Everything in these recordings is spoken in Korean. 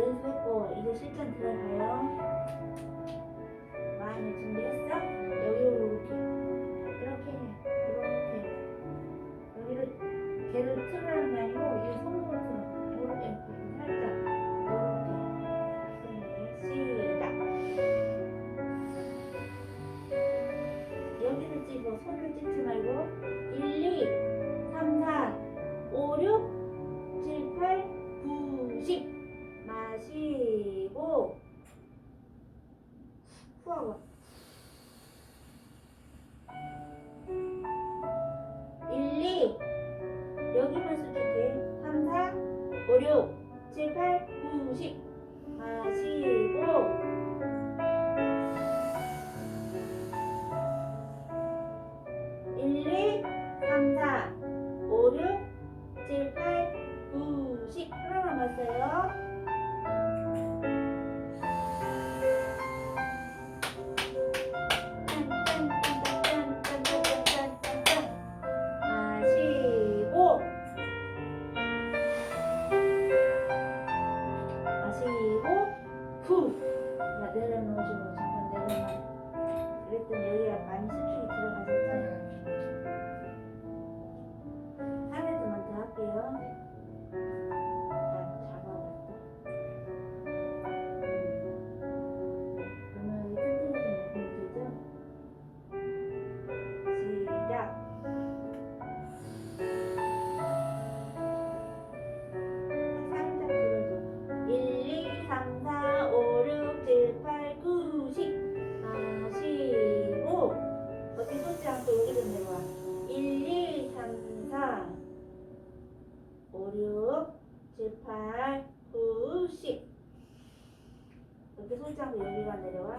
연습했고 이제 실전 들어가요. 마음이 준비했어? 여기로 이렇게 이렇게 이렇게. 여기를 걔를 틀으라는 게 아니고 이 손목을 이렇게 살짝. 여기를 찍어 손을 찍지 말고 1 5, 6, 7, 8, 9, 10 마시고 다 내려놓으시고 잠깐 내려놔. 그랬더니 여기가 많이 수축이 들어가셨잖아요. 여기가 내려와.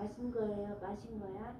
마신 거예요? 마신 거야?